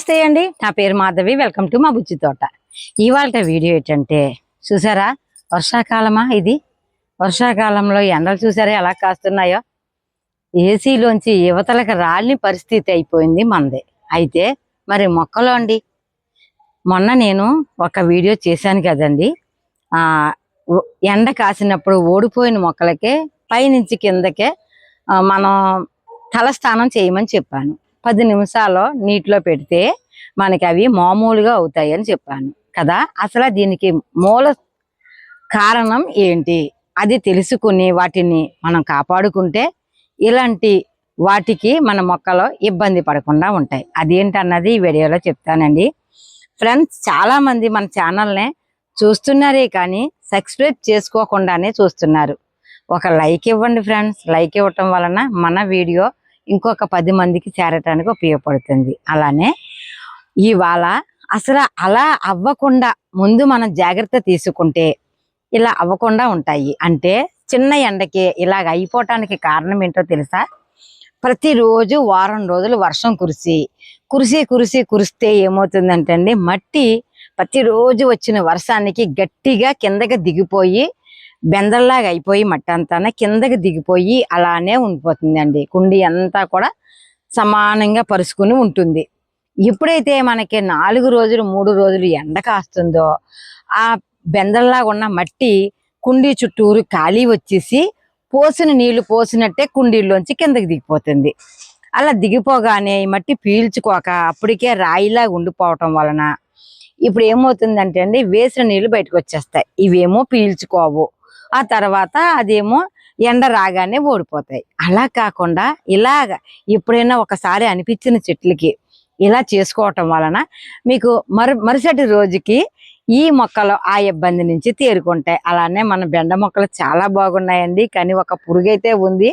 నమస్తే అండి. నా పేరు మాధవి. వెల్కమ్ టు మా బుజ్జి తోట. ఇవాళ వీడియో ఏంటంటే చూసారా? వర్షాకాలమా ఇది? వర్షాకాలంలో ఎండలు చూసారా ఎలా కాస్తున్నాయో? ఏసీలోంచి యువతలకు రాలిని పరిస్థితి అయిపోయింది మనది. అయితే మరి మొక్కలు అండి? మొన్న నేను ఒక వీడియో చేశాను కదండి. ఎండ కాసినప్పుడు ఓడిపోయిన మొక్కలకే పైనుంచి కిందకే మనం తలస్నానం చేయమని చెప్పాను. పది నిమిషాలు నీటిలో పెడితే మనకి అవి మామూలుగా అవుతాయి అని చెప్పాను. కదా? అసలు దీనికి మూల కారణం ఏంటి? అది తెలుసుకుని వాటిని మనం కాపాడుకుంటే ఇలాంటి వాటికి మన మొక్కలు ఇబ్బంది పడకుండా ఉంటాయి. అదేంటన్నది ఈ వీడియోలో చెప్తానండి. ఫ్రెండ్స్ చాలామంది మన ఛానల్నే చూస్తున్నారే కానీ సబ్స్క్రైబ్ చేసుకోకుండానే చూస్తున్నారు. ఒక లైక్ ఇవ్వండి ఫ్రెండ్స్. లైక్ ఇవ్వటం వలన మన వీడియో ఇంకొక పది మందికి చేరటానికి ఉపయోగపడుతుంది. అలానే ఇవాళ అసలు అలా అవ్వకుండా ముందు మనం జాగ్రత్త తీసుకుంటే ఇలా అవ్వకుండా ఉంటాయి. అంటే చిన్న ఎండకి ఇలాగ అయిపోవటానికి కారణం ఏంటో తెలుసా? ప్రతిరోజు వారం రోజులు వర్షం కురిసి కురిసి కురిసి కురిస్తే ఏమవుతుందంటే అండి మట్టి ప్రతిరోజు వచ్చిన వర్షానికి గట్టిగా కిందకి దిగిపోయి బెందల్లాగా అయిపోయి మట్టి అంతా కిందకి దిగిపోయి అలానే ఉండిపోతుందండి. కుండి అంతా కూడా సమానంగా పరుచుకుని ఉంటుంది. ఎప్పుడైతే మనకి నాలుగు రోజులు మూడు రోజులు ఎండ కాస్తుందో ఆ బెందల్లాగా ఉన్న మట్టి కుండీ చుట్టూరు ఖాళీ వచ్చేసి పోసిన నీళ్ళు పోసినట్టే కుండీల్లోంచి కిందకి దిగిపోతుంది. అలా దిగిపోగానే ఈ మట్టి పీల్చుకోక అప్పటికే రాయిలాగా ఉండిపోవటం వలన ఇప్పుడు ఏమవుతుందంటే అండి వేసిన నీళ్ళు బయటకు వచ్చేస్తాయి. ఇవేమో పీల్చుకోవు. ఆ తర్వాత అదేమో ఎండ రాగానే ఓడిపోతాయి. అలా కాకుండా ఇలాగ ఎప్పుడైనా ఒకసారి అనిపించిన చెట్లకి ఇలా చేసుకోవటం వలన మీకు మరు మరుసటి రోజుకి ఈ మొక్కలు ఆ ఇబ్బంది నుంచి తేరుకుంటాయి. అలానే మన బెండ మొక్కలు చాలా బాగున్నాయండి. కానీ ఒక పురుగు అయితే ఉంది.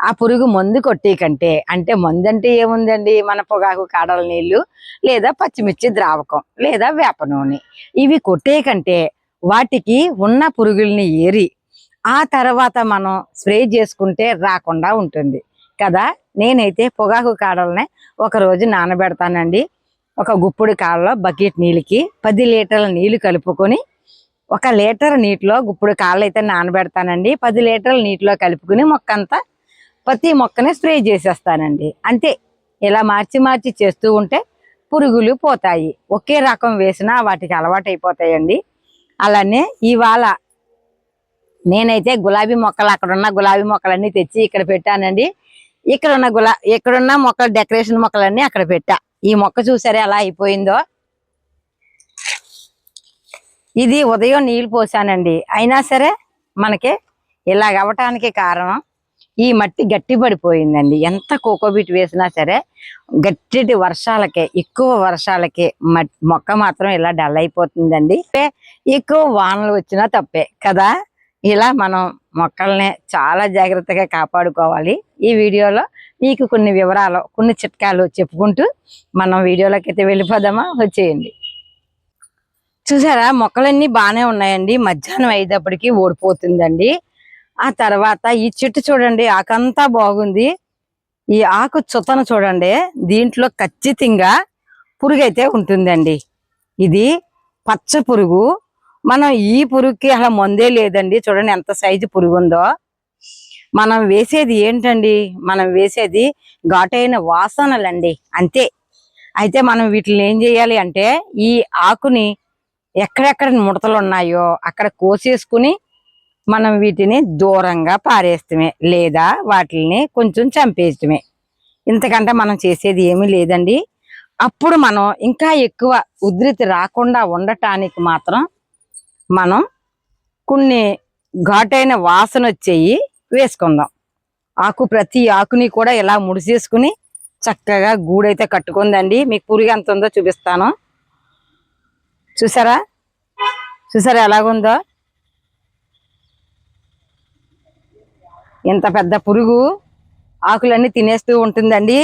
ఆ పురుగు మందు కొట్టే కంటే అంటే మందు అంటే ఏముందండి? మన పొగాకు కాడల నీళ్ళు లేదా పచ్చిమిర్చి ద్రావకం లేదా వేప నూనె. ఇవి కొట్టే కంటే వాటికి ఉన్న పురుగుల్ని ఏరి ఆ తర్వాత మనం స్ప్రే చేసుకుంటే రాకుండా ఉంటుంది. కదా? నేనైతే పొగాకు కాడలనే ఒక రోజు నానబెడతానండి. ఒక గుప్పుడు కాళ్ళలో బకెట్ నీళ్ళకి పది లీటర్ల నీళ్ళు కలుపుకొని ఒక లీటర్ నీటిలో గుప్పుడు కాళ్ళు అయితే నానబెడతానండి. పది లీటర్ల నీటిలో కలుపుకుని మొక్క అంతా ప్రతి మొక్కని స్ప్రే చేసేస్తానండి. అంతే. ఇలా మార్చి మార్చి చేస్తూ ఉంటే పురుగులు పోతాయి. ఒకే రకం వేసినా వాటికి అలవాటు అయిపోతాయండి అలానే ఇవాళ నేనైతే గులాబీ మొక్కలు అక్కడ ఉన్న గులాబీ మొక్కలన్నీ తెచ్చి ఇక్కడ పెట్టానండి. ఇక్కడ ఉన్న గులా ఇక్కడున్న మొక్కలు డెకరేషన్ మొక్కలన్నీ అక్కడ పెట్టా. ఈ మొక్క చూసారే ఎలా అయిపోయిందో? ఇది ఉదయం నీళ్ళు పోసానండి. అయినా సరే మనకి ఇలాగ అవ్వటానికి కారణం ఈ మట్టి గట్టి పడిపోయిందండి. ఎంత కోకోబీట్ వేసినా సరే గట్టి వర్షాలకే ఎక్కువ వర్షాలకే మొక్క మాత్రం ఇలా డల్ అయిపోతుందండి. ఎక్కువ వానలు వచ్చినా తప్పే కదా? ఇలా మనం మొక్కల్ని చాలా జాగ్రత్తగా కాపాడుకోవాలి. ఈ వీడియోలో మీకు కొన్ని వివరాలు కొన్ని చిట్కాలు చెప్పుకుంటూ మనం వీడియోలోకి అయితే వెళ్ళిపోదామా? వచ్చేయండి. చూసారా? మొక్కలన్నీ బాగానే ఉన్నాయండి. మధ్యాహ్నం అయ్యేటప్పటికి ఓడిపోతుందండి ఆ తర్వాత ఈ చెట్టు చూడండి ఆకంతా బాగుంది. ఈ ఆకు చుతన చూడండి దీంట్లో ఖచ్చితంగా పురుగు అయితే ఉంటుందండి. ఇది పచ్చ పురుగు. మనం ఈ పురుగుకి అలా మందే లేదండి. చూడండి ఎంత సైజు పురుగు ఉందో మనం వేసేది ఏంటండి? మనం వేసేది ఘాటైన వాసనలండి అంతే. అయితే మనం వీటిని ఏం చేయాలి అంటే ఈ ఆకుని ఎక్కడెక్కడ ముడతలు ఉన్నాయో అక్కడ కోసేసుకుని మనం వీటిని దూరంగా పారేస్తమే లేదా వాటిని కొంచెం చంపేయటమే. ఇంతకంటే మనం చేసేది ఏమీ లేదండి. అప్పుడు మనం ఇంకా ఎక్కువ ఉధృతి రాకుండా ఉండటానికి మాత్రం మనం కొన్ని ఘాటైన వాసన వచ్చేయి వేసుకుందాం. ఆకు ప్రతి ఆకుని కూడా ఇలా ముడిసేసుకుని చక్కగా గూడైతే కట్టుకుందండి. మీకు పురుగు ఎంత ఉందో చూపిస్తాను. చూసారా? చూసారా ఎలాగుందో? ఇంత పెద్ద పురుగు ఆకులన్నీ తినేస్తూ ఉంటుందండి.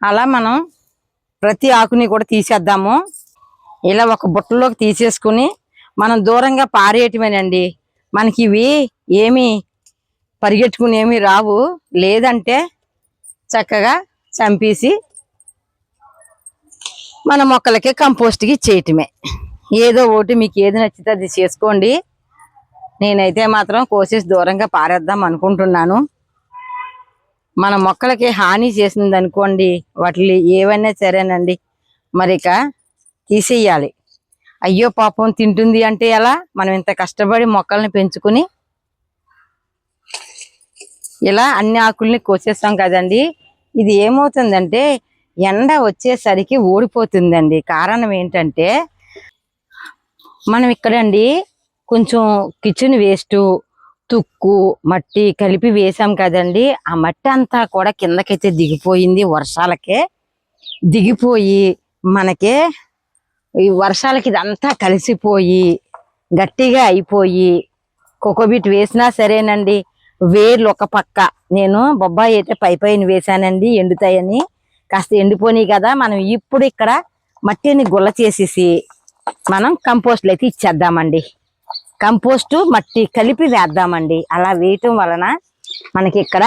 అలా మనం ప్రతి ఆకుని కూడా తీసేద్దాము. ఇలా ఒక బుట్టలోకి తీసేసుకుని మనం దూరంగా పారేయటమేనండి. మనకి ఇవి ఏమి పరిగెట్టుకుని ఏమి రావు. లేదంటే చక్కగా చంపేసి మన మొక్కలకి కంపోస్ట్కి చేయటమే ఏదో ఒకటి మీకు ఏది నచ్చితే అది చేసుకోండి. నేనైతే మాత్రం కోసేసి దూరంగా పారేద్దాం అనుకుంటున్నాను. మన మొక్కలకి హాని చేసింది అనుకోండి వాటిని ఏవైనా సరేనండి. మరి ఇక తీసేయాలి. అయ్యో పాపం తింటుంది అంటే ఎలా? మనం ఇంత కష్టపడి మొక్కల్ని పెంచుకుని ఇలా అన్ని ఆకుల్ని కోసేస్తాం కదండి. ఇది ఏమవుతుందంటే ఎండ వచ్చేసరికి ఓడిపోతుందండి కారణం ఏంటంటే మనం ఇక్కడండి కొంచెం కిచెన్ వేస్ట్ తుక్కు మట్టి కలిపి వేసాం కదండి. ఆ మట్టి అంతా కూడా కిందకైతే దిగిపోయింది వర్షాలకే. దిగిపోయి మనకే ఈ వర్షాలకి ఇదంతా కలిసిపోయి గట్టిగా అయిపోయి కోకోబీట్ వేసినా సరేనండి. వేర్లు ఒక పక్క. నేను బొబ్బాయి అయితే పై పైన వేసానండి ఎండుతాయని. కాస్త ఎండిపోయి కదా మనం ఇప్పుడు ఇక్కడ మట్టిని గుల్ల చేసేసి మనం కంపోస్ట్లు అయితే ఇచ్చేద్దామండి. కంపోస్టు మట్టి కలిపి వేద్దామండి. అలా వేయటం వలన మనకి ఇక్కడ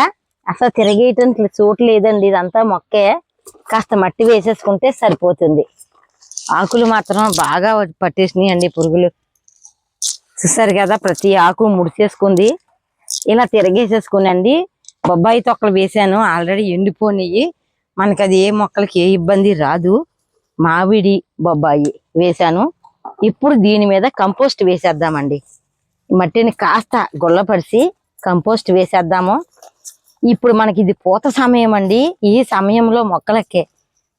అసలు తిరగేయటం చోటు లేదండి. ఇదంతా మొక్కే కాస్త మట్టి వేసేసుకుంటే సరిపోతుంది. ఆకులు మాత్రం బాగా పట్టేసినాయి అండి పురుగులు. చూసారు కదా ప్రతి ఆకు ముడిచేసుకుంది. ఇలా తిరగేసేసుకునండి. బొబ్బాయి తొక్కలు వేసాను ఆల్రెడీ ఎండిపోయినాయి మనకి అది ఏ మొక్కలకి ఏ ఇబ్బంది రాదు. మామిడి బొబ్బాయి వేసాను ఇప్పుడు దీని మీద కంపోస్ట్ వేసేద్దామండి. మట్టిని కాస్త గుల్లపరిచి కంపోస్ట్ వేసేద్దాము. ఇప్పుడు మనకి ఇది పూత సమయం అండి ఈ సమయంలో మొక్కలకి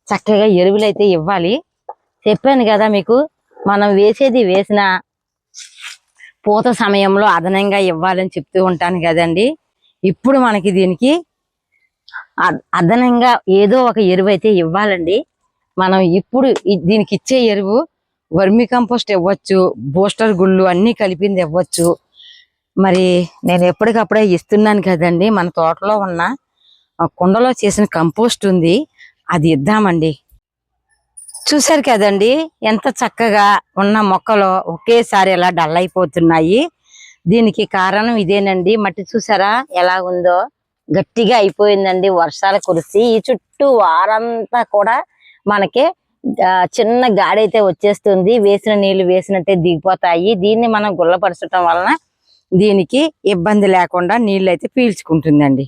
చక్కగా ఎరువులు అయితే ఇవ్వాలి. చెప్పాను కదా మీకు మనం వేసేది వేసిన పూత సమయంలో అదనంగా ఇవ్వాలని చెప్తూ ఉంటాను కదండి. ఇప్పుడు మనకి దీనికి అదనంగా ఏదో ఒక ఎరువు అయితే ఇవ్వాలండి. మనం ఇప్పుడు దీనికి ఇచ్చే ఎరువు వర్మి కంపోస్ట్ ఇవ్వచ్చు బూస్టర్ గుళ్ళు అన్ని కలిపింది ఇవ్వచ్చు. మరి నేను ఎప్పటికప్పుడే ఇస్తున్నాను కదండి మన తోటలో ఉన్న కుండలో చేసిన కంపోస్ట్ ఉంది అది ఇద్దామండి. చూశారు కదండి ఎంత చక్కగా ఉన్న మొక్కలు ఒకేసారి ఎలా డల్ అయిపోతున్నాయి. దీనికి కారణం ఇదేనండి మట్టి చూసారా ఎలా ఉందో? గట్టిగా అయిపోయిందండి వర్షాలు కురిసి ఈ చుట్టూ వారంతా కూడా మనకి చిన్న గాడైతే వచ్చేస్తుంది. వేసిన నీళ్ళు వేసినట్టే దిగిపోతాయి. దీన్ని మనం గుల్లపరచడం వలన దీనికి ఇబ్బంది లేకుండా నీళ్ళు అయితే పీల్చుకుంటుందండి.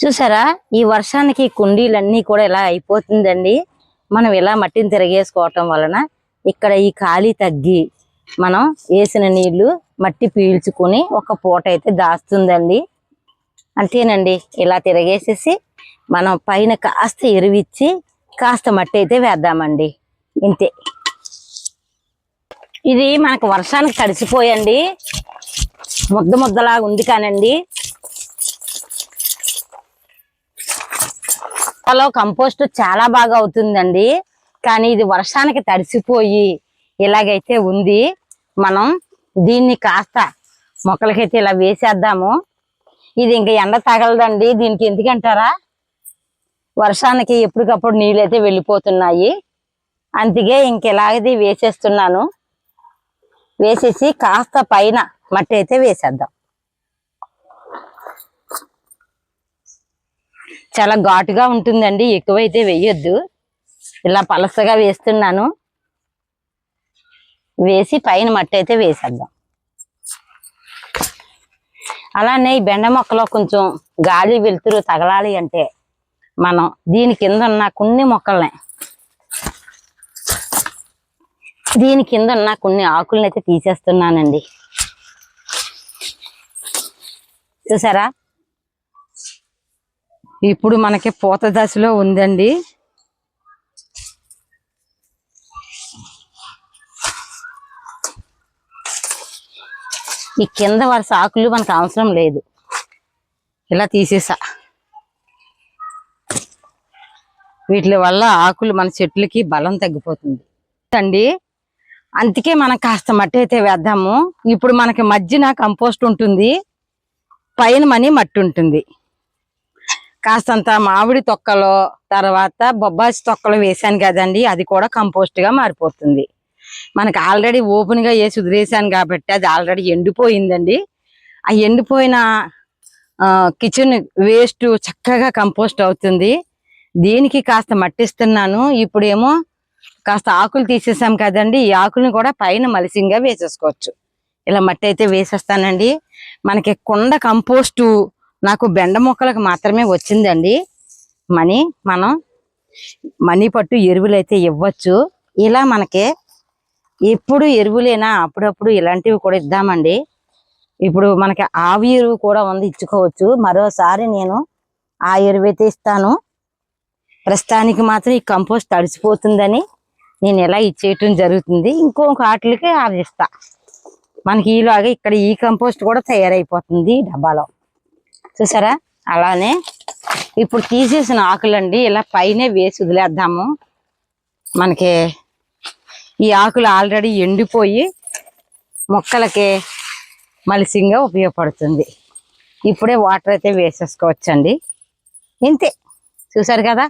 చూసారా? ఈ వర్షానికి కుండీలన్నీ కూడా ఇలా అయిపోతుందండి. మనం ఇలా మట్టిని తిరగేసుకోవటం వలన ఇక్కడ ఈ ఖాళీ తగ్గి మనం వేసిన నీళ్ళు మట్టి పీల్చుకుని ఒక పూట అయితే దాస్తుందండి. అంతేనండి. ఇలా తిరగేసేసి మనం పైన కాస్త ఎరువిచ్చి కాస్త మట్టి అయితే వేద్దామండి. ఇంతే. ఇది మనకు వర్షానికి తడిసిపోయండి. ముద్ద ముద్దలా ఉంది కానండి. అలా కంపోస్ట్ చాలా బాగా అవుతుందండి. కానీ ఇది వర్షానికి తడిసిపోయి ఇలాగైతే ఉంది. మనం దీన్ని కాస్త మొక్కలకైతే ఇలా వేసేద్దాము. ఇది ఇంకా ఎండ తగలదండి. దీనికి ఎందుకంటారా? వర్షానికి ఎప్పటికప్పుడు నీళ్ళైతే వెళ్ళిపోతున్నాయి. అందుకే ఇంక ఇలాగది వేసేస్తున్నాను. వేసేసి కాస్త పైన మట్టి అయితే వేసేద్దాం. చాలా ఘాటుగా ఉంటుందండి ఎక్కువైతే వేయొద్దు. ఇలా పలసగా వేస్తున్నాను. వేసి పైన మట్టి అయితే వేసేద్దాం. అలానే ఈ బెండ మొక్కలో కొంచెం గాలి వెలుతురు తగలాలి అంటే మనం దీని కింద ఉన్న కొన్ని మొక్కల్ని దీని కింద ఉన్న కొన్ని ఆకుల్ని అయితే తీసేస్తున్నానండి. చూసారా? ఇప్పుడు మనకి పూత దశలో ఉందండి. ఈ కింద వరుస ఆకులు మనకు అవసరం లేదు. ఇలా తీసేసా. వీటి వల్ల ఆకులు మన చెట్లకి బలం తగ్గిపోతుంది. అండి అందుకే మనం కాస్త మట్టి అయితే వేద్దాము. ఇప్పుడు మనకి మధ్యన కంపోస్ట్ ఉంటుంది పైన మనీ మట్టి ఉంటుంది. కాస్తంత మామిడి తొక్కలో తర్వాత బొబ్బాసి తొక్కలు వేసాను కదండి అది కూడా కంపోస్ట్గా మారిపోతుంది. మనకి ఆల్రెడీ ఓపెన్గా వేసి వదిలేసాను కాబట్టి అది ఆల్రెడీ ఎండిపోయిందండి. ఆ ఎండిపోయిన కిచెన్ వేస్ట్ చక్కగా కంపోస్ట్ అవుతుంది. దీనికి కాస్త మట్టిస్తున్నాను? ఇప్పుడేమో కాస్త ఆకులు తీసేసాం కదండి. ఈ ఆకుల్ని కూడా పైన మలిసింగా వేసేసుకోవచ్చు. ఇలా మట్టి అయితే వేసేస్తానండి. మనకి కుండ కంపోస్టు నాకు బెండ మొక్కలకు మాత్రమే వచ్చిందండి. మనీ మనం మనీ పట్టు ఎరువులు అయితే ఇవ్వచ్చు. ఇలా మనకి ఎప్పుడు ఎరువులేనా అప్పుడప్పుడు ఇలాంటివి కూడా ఇద్దామండి. ఇప్పుడు మనకి ఆవి ఎరువు కూడా ఉంది ఇచ్చుకోవచ్చు. మరోసారి నేను ఆ ఎరువు అయితే ఇస్తాను. ప్రస్తుతానికి మాత్రం ఈ కంపోస్ట్ తడిసిపోతుందని నేను ఎలా ఇచ్చేయటం జరుగుతుంది. ఇంకొక వాటికి అది ఇస్తా మనకి ఈలాగా ఇక్కడ ఈ కంపోస్ట్ కూడా తయారైపోతుంది డబ్బాలో. చూసారా? అలానే ఇప్పుడు తీసేసిన ఆకులండి ఇలా పైనే వేసి వదిలేద్దాము. మనకి ఈ ఆకులు ఆల్రెడీ ఎండిపోయి మొక్కలకి మలిసింగా ఉపయోగపడుతుంది. ఇప్పుడే వాటర్ అయితే వేసేసుకోవచ్చండి. ఇంతే. చూసారు కదా?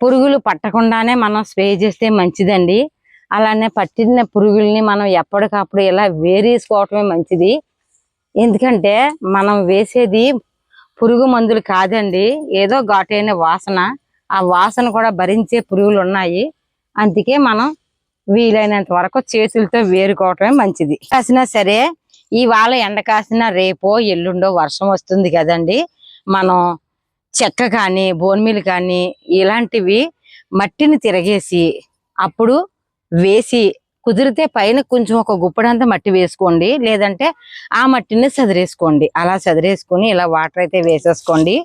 పురుగులు పట్టకుండానే మనం స్ప్రే చేస్తే మంచిదండి. అలానే పట్టిన పురుగుల్ని మనం ఎప్పటికప్పుడు ఇలా వేరేసుకోవటమే మంచిది. ఎందుకంటే మనం వేసేది పురుగు మందులు కాదండి. ఏదో ఘాటైన వాసన. ఆ వాసన కూడా భరించే పురుగులు ఉన్నాయి అందుకే మనం వీలైనంత వరకు చేతులతో వేరుకోవటమే మంచిది. కాసినా సరే ఇవాళ ఎండ కాసినా రేపో ఎల్లుండో వర్షం వస్తుంది కదండి. మనం చెక్క కానీ బోన్మిల్ కానీ ఇలాంటివి మట్టిని తిరగేసి అప్పుడు వేసి కుదిరితే పైన కొంచెం ఒక గుప్పడంతా మట్టి వేసుకోండి. లేదంటే ఆ మట్టిని చదిరేసుకోండి అలా చదిరేసుకొని ఇలా వాటర్ అయితే వేసేసుకోండి.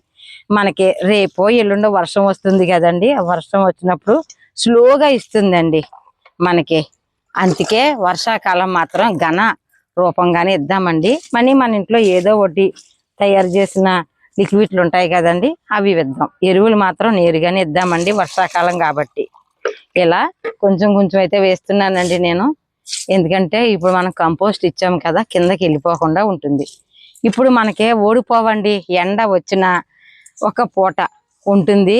మనకి రేపో ఎల్లుండో వర్షం వస్తుంది కదండి. వర్షం వచ్చినప్పుడు స్లోగా ఇస్తుందండి మనకి. అందుకే వర్షాకాలం మాత్రం ఘన రూపంగానే ఇద్దామండి. మనీ మన ఇంట్లో ఏదో ఒకటి తయారు చేసిన లిక్విడ్లు ఉంటాయి కదండి అవి ఇద్దాం ఎరువులు మాత్రం నేరుగానే ఇద్దామండి వర్షాకాలం కాబట్టి. ఇలా కొంచెం కొంచెం అయితే వేస్తున్నానండి నేను. ఎందుకంటే ఇప్పుడు మనం కంపోస్ట్ ఇచ్చాము కదా కిందకి వెళ్ళిపోకుండా ఉంటుంది. ఇప్పుడు మనకే ఓడిపోవండి ఎండ వచ్చిన ఒక పూట ఉంటుంది.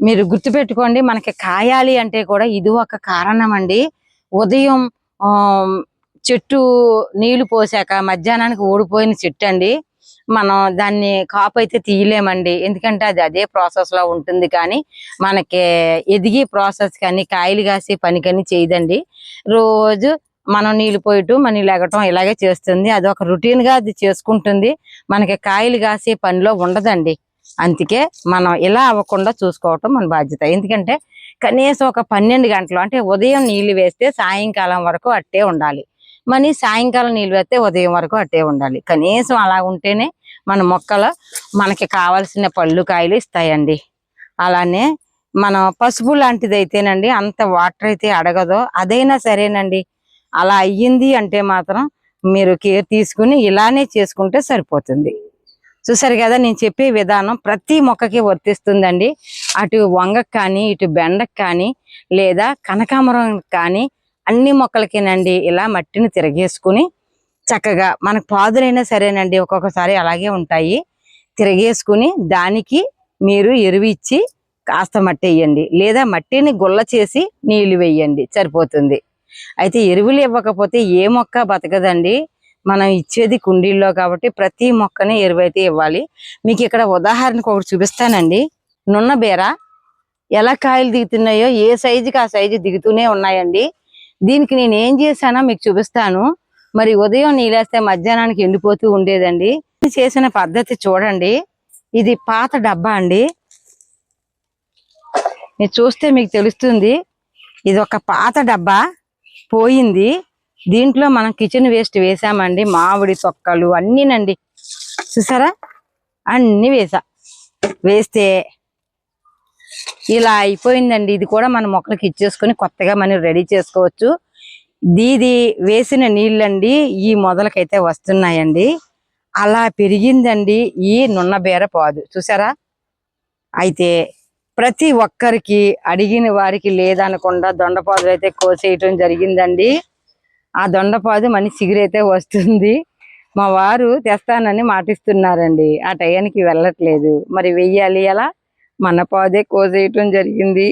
మీరు గుర్తుపెట్టుకోండి మనకి కాయాలి అంటే కూడా ఇది ఒక కారణం అండి ఉదయం చెట్టు నీళ్ళు పోసాక మధ్యాహ్నానికి ఓడిపోయిన చెట్టు అండి మనం దాన్ని కాపు అయితే తీయలేమండి. ఎందుకంటే అది అదే ప్రాసెస్లో ఉంటుంది కానీ మనకి ఎదిగే ప్రాసెస్ కానీ కాయలు కాసే పని కానీ చేయదండి. రోజు మనం నీళ్ళు పోయటం మన లెగటం ఇలాగే చేస్తుంది. అది ఒక రొటీన్గా అది చేసుకుంటుంది. మనకి కాయలు కాసే పనిలో ఉండదండి. అందుకే మనం ఇలా అవ్వకుండా చూసుకోవటం మన బాధ్యత. ఎందుకంటే కనీసం ఒక పన్నెండు గంటలు అంటే ఉదయం నీళ్ళు వేస్తే సాయంకాలం వరకు అట్టే ఉండాలి. మరి సాయంకాలం నీళ్ళు వేస్తే ఉదయం వరకు అట్టే ఉండాలి. కనీసం అలా ఉంటేనే మన మొక్కలు మనకి కావాల్సిన పళ్ళు కాయలు ఇస్తాయండి. అలానే మన పసుపు లాంటిది అయితేనండి అంత వాటర్ అయితే అడగదో. అదైనా సరేనండి. అలా అయ్యింది అంటే మాత్రం మీరు కేర్ తీసుకుని ఇలానే చేసుకుంటే సరిపోతుంది. చూసారు కదా నేను చెప్పే విధానం ప్రతి మొక్కకి వర్తిస్తుందండి. అటు వంగకు కానీ ఇటు బెండకు కానీ లేదా కనకాంబరం కానీ అన్ని మొక్కలకేనండి ఇలా మట్టిని తిరగేసుకుని చక్కగా మనకు పాదులైనా సరేనండి ఒక్కొక్కసారి అలాగే ఉంటాయి. తిరగేసుకుని దానికి మీరు ఎరువు ఇచ్చి కాస్త మట్టి వేయండి. లేదా మట్టిని గుల్ల చేసి నీళ్ళు వేయండి. సరిపోతుంది. అయితే ఎరువులు ఇవ్వకపోతే ఏ మొక్క బతకదండి? మనం ఇచ్చేది కుండీల్లో కాబట్టి ప్రతి మొక్కని ఎరువు అయితే ఇవ్వాలి. మీకు ఇక్కడ ఉదాహరణకు ఒకటి చూపిస్తానండి. నున్న బీర ఎలా కాయలు దిగుతున్నాయో ఏ సైజుకి ఆ సైజు దిగుతూనే ఉన్నాయండి. దీనికి నేను ఏం చేశానో మీకు చూపిస్తాను. మరి ఉదయం నీళ్ళేస్తే మధ్యాహ్నానికి ఎండిపోతూ ఉండేదండి. చేసిన పద్ధతి చూడండి. ఇది పాత డబ్బా అండి. మీరు చూస్తే మీకు తెలుస్తుంది. ఇది ఒక పాత డబ్బా పోయింది. దీంట్లో మనం కిచెన్ వేస్ట్ వేసామండి. మామిడి తొక్కలు అన్నీనండి. చూసారా? అన్ని వేసా. వేస్తే ఇలా అయిపోయిందండి. ఇది కూడా మన మొక్కలకి ఇచ్చేసుకొని కొత్తగా మనం రెడీ చేసుకోవచ్చు. దీది వేసిన నీళ్ళండి ఈ మొదలకైతే వస్తున్నాయండి. అలా పెరిగిందండి ఈ నున్న బీర పాదు. చూసారా? అయితే ప్రతి ఒక్కరికి అడిగిన వారికి లేదనకుండా దొండపాదులు అయితే కోసేయటం జరిగిందండి. ఆ దొండపాదు మన చిగురైతే వస్తుంది. మా వారు తెస్తానని మాటిస్తున్నారండి. ఆ టయానికి వెళ్ళట్లేదు. మరి వెయ్యాలి అలా మన పాదే కోసేయటం జరిగింది.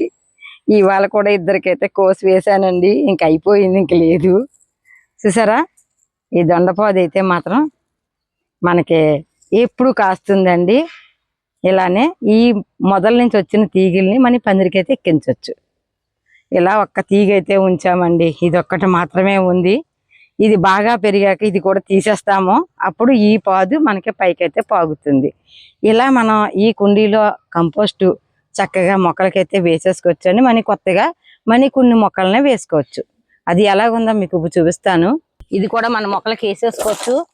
ఇవాళ కూడా ఇద్దరికైతే కోసి వేశానండి. ఇంక అయిపోయింది ఇంక లేదు. చూసారా? ఈ దొండపాదు అయితే మాత్రం మనకి ఎప్పుడు కాస్తుందండి. ఇలానే ఈ మొదల నుంచి వచ్చిన తీగల్ని మన పందిరికైతే ఎక్కించవచ్చు ఇలా ఒక్క తీగ అయితే ఉంచామండి. ఇది ఒక్కటి మాత్రమే ఉంది. ఇది బాగా పెరిగాక ఇది కూడా తీసేస్తాము. అప్పుడు ఈ పాదు మనకి పైకైతే పాగుతుంది. ఇలా మనం ఈ కుండీలో కంపోస్ట్ చక్కగా మొక్కలకైతే వేసేసుకోవచ్చు అని మన కొత్తగా మనీ కొన్ని మొక్కలనే వేసుకోవచ్చు. అది ఎలాగుందో మీకు ఇప్పుడు చూపిస్తాను. ఇది కూడా మన మొక్కలకి వేసేసుకోవచ్చు.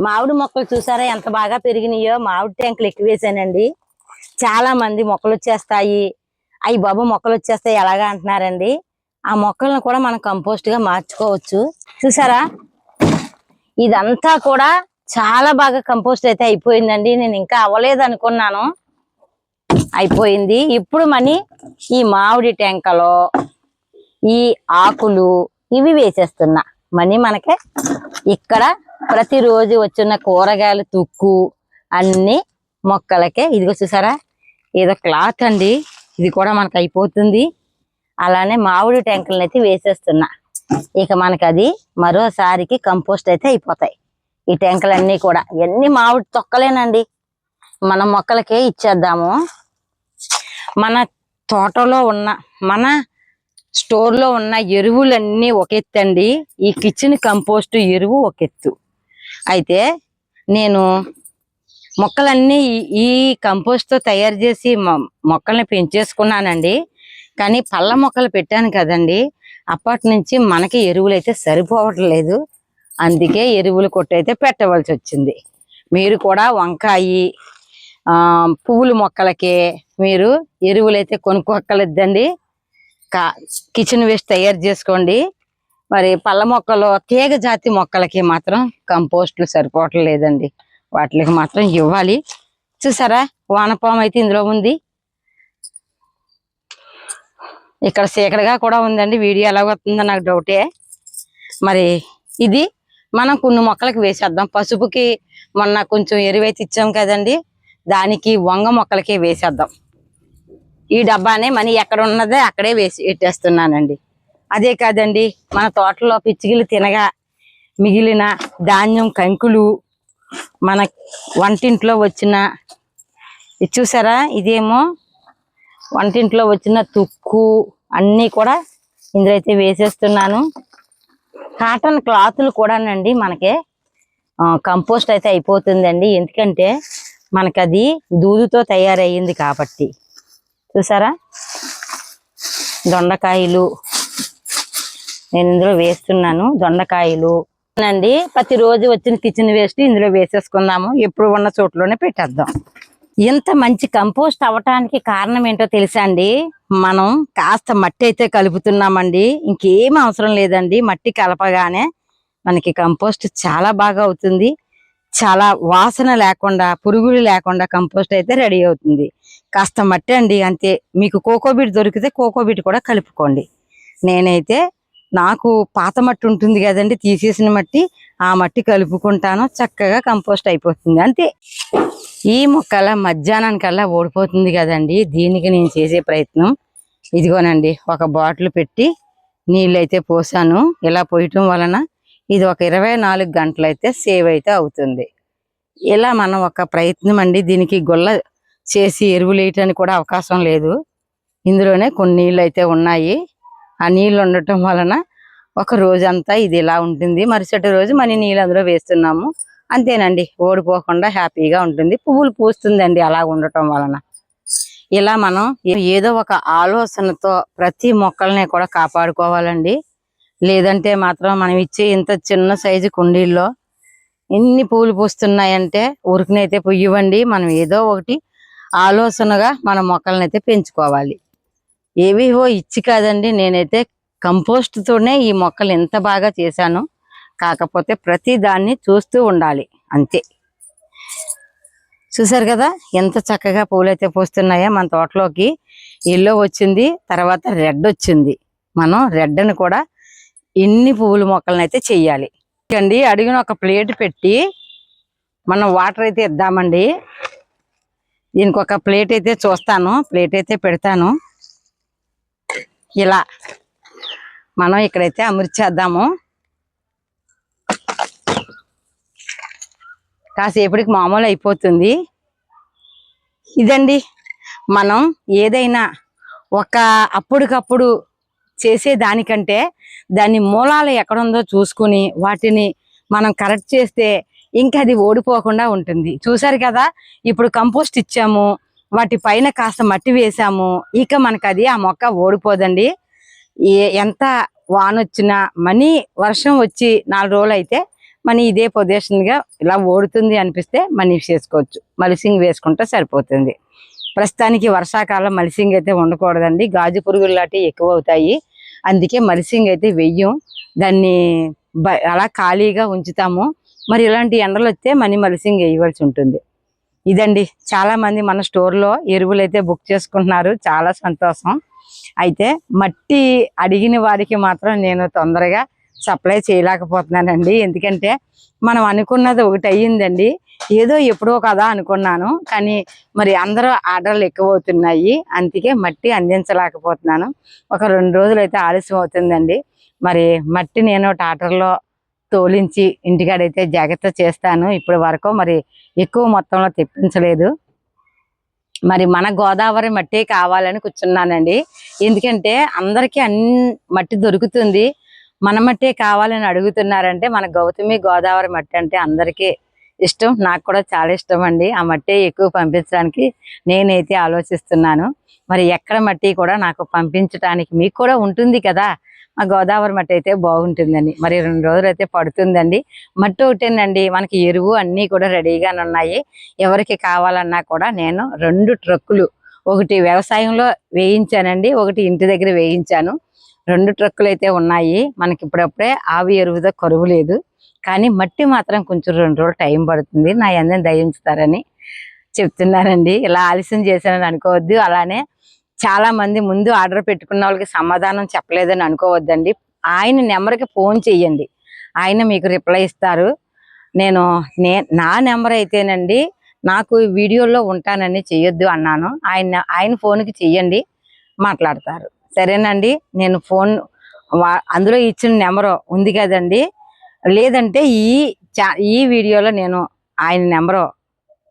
మామిడి మొక్కలు చూసారా? ఎంత బాగా పెరిగినాయో. మామిడి ట్యాంకులు ఎక్కువ వేసానండి. చాలా మంది మొక్కలు వచ్చేస్తాయి. అవి బాబు మొక్కలు వచ్చేస్తాయి. ఎలాగా అంటున్నారండి? ఆ మొక్కలను కూడా మనం కంపోస్ట్గా మార్చుకోవచ్చు. చూసారా? ఇదంతా కూడా చాలా బాగా కంపోస్ట్ అయితే అయిపోయిందండి. నేను ఇంకా అవ్వలేదు అనుకున్నాను అయిపోయింది. ఇప్పుడు మని ఈ మామిడి టెంకలో ఈ ఆకులు ఇవి వేసేస్తున్నా. మనీ మనకి ఇక్కడ ప్రతిరోజు వచ్చిన కూరగాయలు తుక్కు అన్ని మొక్కలకే. ఇదిగో చూసారా? ఏదో క్లాత్ అండి. ఇది కూడా మనకు అయిపోతుంది. అలానే మామిడి టెంకలను అయితే వేసేస్తున్నా. ఇక మనకి అది మరోసారికి కంపోస్ట్ అయితే అయిపోతాయి. ఈ టెంకలన్నీ కూడా. ఇవన్నీ మామిడి తొక్కలేనండి. మన మొక్కలకే ఇచ్చేద్దాము. మన తోటలో ఉన్న మన స్టోర్లో ఉన్న ఎరువులన్నీ ఒక ఎత్తు అండి ఈ కిచెన్ కంపోస్ట్ ఎరువు ఒక ఎత్తు. అయితే నేను మొక్కలన్నీ ఈ- ఈ కంపోస్ట్తో తయారు చేసి మొ- మొక్కల్ని పెంచేసుకున్నానండి. కానీ పళ్ళ మొక్కలు పెట్టాను కదండి. అప్పటి నుంచి మనకి ఎరువులు అయితే సరిపోవట్లేదు. అందుకే ఎరువులు కొట్టయితే పెట్టవలసి వచ్చింది. మీరు కూడా వంకాయి పువ్వుల మొక్కలకి మీరు ఎరువులైతే కొనుక్కోక్కలేదండి కా కిచెన్ వేస్ట్ తయారు చేసుకోండి. మరి పళ్ళ మొక్కలు తీగ జాతి మొక్కలకి మాత్రం కంపోస్ట్లు సరిపోవటం లేదండి వాటికి మాత్రం ఇవ్వాలి. చూసారా? వానపాము అయితే ఇందులో ఉంది. ఇక్కడ చీకటిగా కూడా ఉందండి. వీడియో ఎలా వస్తుందో నాకు డౌటే. మరి ఇది మనం కొన్ని మొక్కలకి వేసేద్దాం. పసుపుకి మొన్న కొంచెం ఎరువైతే ఇచ్చాం కదండి. దానికి వంగ మొక్కలకి వేసేద్దాం. ఈ డబ్బానే మనీ ఎక్కడ ఉన్నదే అక్కడే వేసి పెట్టేస్తున్నానండి. అదే కాదండి మన తోటలో పిచ్చిగిలు తినగా మిగిలిన ధాన్యం కంకులు మన వంటింట్లో వచ్చిన ఇది చూసారా? ఇదేమో వంటింట్లో వచ్చిన తుక్కు అన్నీ కూడా ఇందులో అయితే వేసేస్తున్నాను. కాటన్ క్లాతులు కూడానండి మనకి కంపోస్ట్ అయితే అయిపోతుందండి. ఎందుకంటే మనకి అది దూదుతో తయారయ్యింది కాబట్టి. చూసారా? దొండకాయలు నేను ఇందులో వేస్తున్నాను. దొండకాయలు అండి ప్రతిరోజు వచ్చిన కిచెన్ వేస్ట్ ఇందులో వేసేసుకుందాము. ఎప్పుడు ఉన్న చోట్లోనే పెట్టేద్దాం. ఇంత మంచి కంపోస్ట్ అవ్వటానికి కారణం ఏంటో తెలుసా అండి? మనం కాస్త మట్టి అయితే కలుపుతున్నామండి. ఇంకేం అవసరం లేదండి. మట్టి కలపగానే మనకి కంపోస్ట్ చాలా బాగా అవుతుంది. చాలా వాసన లేకుండా పురుగులు లేకుండా కంపోస్ట్ అయితే రెడీ అవుతుంది. కాస్త మట్టి అండి అంతే. మీకు కోకోబీట్ దొరికితే కోకోబీట్ కూడా కలుపుకోండి. నేనైతే నాకు పాత మట్టి ఉంటుంది కదండి తీసేసిన మట్టి ఆ మట్టి కలుపుకుంటాను. చక్కగా కంపోస్ట్ అయిపోతుంది అంతే. ఈ మొక్కల మధ్యాహ్నానికల్లా ఓడిపోతుంది కదండి. దీనికి నేను చేసే ప్రయత్నం. ఇదిగోనండి ఒక బాటిల్ పెట్టి నీళ్ళు అయితే పోసాను. ఇలా పోయటం వలన ఇది ఒక ఇరవై నాలుగు గంటలైతే సేవ్ అయితే అవుతుంది. ఇలా మనం ఒక ప్రయత్నం అండి. దీనికి గొల్ల చేసి ఎరువులు వేయటానికి కూడా అవకాశం లేదు. ఇందులోనే కొన్ని నీళ్ళు అయితే ఉన్నాయి. ఆ నీళ్ళు ఉండటం వలన ఒక రోజంతా ఇది ఇలా ఉంటుంది. మరుసటి రోజు మన నీళ్ళు అందులో వేస్తున్నాము. అంతేనండి. ఓడిపోకుండా హ్యాపీగా ఉంటుంది. పువ్వులు పూస్తుందండి అలా ఉండటం వలన. ఇలా మనం ఏదో ఒక ఆలోచనతో ప్రతి మొక్కల్ని కూడా కాపాడుకోవాలండి. లేదంటే మాత్రం మనం ఇచ్చే ఇంత చిన్న సైజు కుండీల్లో ఎన్ని పూలు పూస్తున్నాయంటే ఉరికినైతే పుయ్యవండి. మనం ఏదో ఒకటి ఆలోచనగా మన మొక్కల్ని అయితే పెంచుకోవాలి. ఏవేవో ఇచ్చి కాదండి. నేనైతే కంపోస్ట్ తోనే ఈ మొక్కలు ఎంత బాగా చేశాను. కాకపోతే ప్రతి దాన్ని చూస్తూ ఉండాలి. అంతే. చూసారు కదా? ఎంత చక్కగా పూలు అయితే పూస్తున్నాయో మన తోటలోకి. ఎల్లో వచ్చింది తర్వాత రెడ్ వచ్చింది. మనం రెడ్ అని కూడా ఎన్ని పువ్వుల మొక్కలను అయితే చెయ్యాలి. అండి అడిగిన ఒక ప్లేట్ పెట్టి మనం వాటర్ అయితే ఇద్దామండి. దీనికి ఒక ప్లేట్ అయితే చూస్తాను. ప్లేట్ అయితే పెడతాను. ఇలా. మనం ఇక్కడైతే అమర్చేద్దాము. కాసేపటికి మామూలు అయిపోతుంది. ఇదండి మనం ఏదైనా ఒక అప్పటికప్పుడు చేసే దానికంటే దాని మూలాలు ఎక్కడుందో చూసుకుని వాటిని మనం కరెక్ట్ చేస్తే ఇంకా అది ఓడిపోకుండా ఉంటుంది. చూసారు కదా ఇప్పుడు కంపోస్ట్ ఇచ్చాము వాటి పైన కాస్త మట్టి వేసాము ఇక మనకు అది ఆ మొక్క ఓడిపోదండి. ఏ ఎంత వానొచ్చినా మనీ వర్షం వచ్చి నాలుగు రోజులు అయితే మనీ ఇదే పొజిషన్గా ఇలా ఓడుతుంది అనిపిస్తే మనీ చేసుకోవచ్చు. మలిసింగ్ వేసుకుంటే సరిపోతుంది. ప్రస్తుతానికి వర్షాకాలం మలిసింగ్ అయితే ఉండకూడదండి. గాజు పురుగులు లాంటివి ఎక్కువ అవుతాయి అందుకే మలిసింగ్ అయితే వెయ్యం. దాన్ని బ- అలా ఖాళీగా ఉంచుతాము. మరి ఇలాంటి ఎండలు వస్తే మనీ మలిసింగ్ వేయవలసి ఉంటుంది. ఇదండి. చాలామంది మన స్టోర్లో ఎరువులు అయితే బుక్ చేసుకుంటున్నారు. చాలా సంతోషం. అయితే మట్టి అడిగిన వారికి మాత్రం నేను తొందరగా సప్లై చేయలేకపోతున్నానండి. ఎందుకంటే మనం అనుకున్నది ఒకటి అయ్యిందండి ఏదో ఎప్పుడో కదా అనుకున్నాను. కానీ మరి అందరూ ఆర్డర్లు ఎక్కువ అవుతున్నాయి అందుకే మట్టి అందించలేకపోతున్నాను. ఒక రెండు రోజులు అయితే ఆలస్యం అవుతుందండి. మరి మట్టి నేను టాటర్లో తోలించి ఇంటికాడైతే జాగ్రత్త చేస్తాను. ఇప్పటి వరకు మరి ఎక్కువ మొత్తంలో తెప్పించలేదు. మరి మన గోదావరి మట్టి కావాలని కూర్చున్నానండి. ఎందుకంటే అందరికీ అన్ని మట్టి దొరుకుతుంది. మన మట్టే కావాలని అడుగుతున్నారంటే మన గౌతమి గోదావరి మట్టి అంటే అందరికీ ఇష్టం నాకు కూడా చాలా ఇష్టం అండి. ఆ మట్టి ఎక్కువ పంపించడానికి నేనైతే ఆలోచిస్తున్నాను. మరి ఎక్కడ మట్టి కూడా నాకు పంపించడానికి మీకు కూడా ఉంటుంది కదా? మా గోదావరి మట్టి అయితే బాగుంటుందండి మరి రెండు రోజులు అయితే పడుతుందండి. మట్టి ఒకటేనండి మనకి ఎరువు అన్నీ కూడా రెడీగానే ఉన్నాయి. ఎవరికి కావాలన్నా కూడా నేను రెండు ట్రక్కులు ఒకటి వ్యవసాయంలో వేయించానండి ఒకటి ఇంటి దగ్గర వేయించాను. రెండు ట్రక్కులు అయితే ఉన్నాయి. మనకి ఇప్పుడప్పుడే ఆవి ఎరువుతో కరువు లేదు. కానీ మట్టి మాత్రం కొంచెం రెండు రోజులు టైం పడుతుంది. నా అందరిని దయించుతారని చెప్తున్నానండి ఇలా ఆలస్యం చేశానని అనుకోవద్దు. అలానే చాలా మంది ముందు ఆర్డర్ పెట్టుకున్న వాళ్ళకి సమాధానం చెప్పలేదని అనుకోవద్దండి. ఆయన నెంబర్కి ఫోన్ చెయ్యండి. ఆయన మీకు రిప్లై ఇస్తారు. నేను నే నా నెంబర్ అయితేనండి నాకు వీడియోలో ఉంటానని చెయ్యొద్దు అన్నాను. ఆయన ఆయన ఫోన్కి చెయ్యండి. మాట్లాడతారు. సరేనండి నేను ఫోన్ అందులో ఇచ్చిన నెంబర్ ఉంది కదండి. లేదంటే ఈ చా ఈ వీడియోలో నేను ఆయన నెంబరు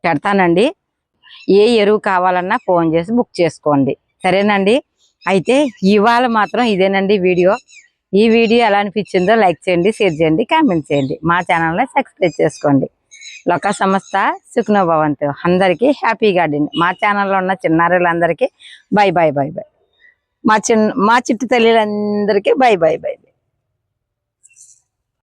పెడతానండి. ఏ ఎరువు కావాలన్నా ఫోన్ చేసి బుక్ చేసుకోండి. సరేనండి? అయితే ఇవాళ మాత్రం ఇదేనండి వీడియో. ఈ వీడియో ఎలా అనిపించిందో లైక్ చేయండి షేర్ చేయండి కామెంట్ చేయండి. మా ఛానల్ని సబ్స్క్రైబ్ చేసుకోండి. లోక సంస్థ సుఖ్నోభవంతు అందరికీ హ్యాపీ గార్డెన్. మా ఛానల్లో ఉన్న చిన్నారులందరికీ బై బాయ్ బై బాయ్ మా చిన్న మా చిట్టు తల్లిలందరికీ బై బై బై.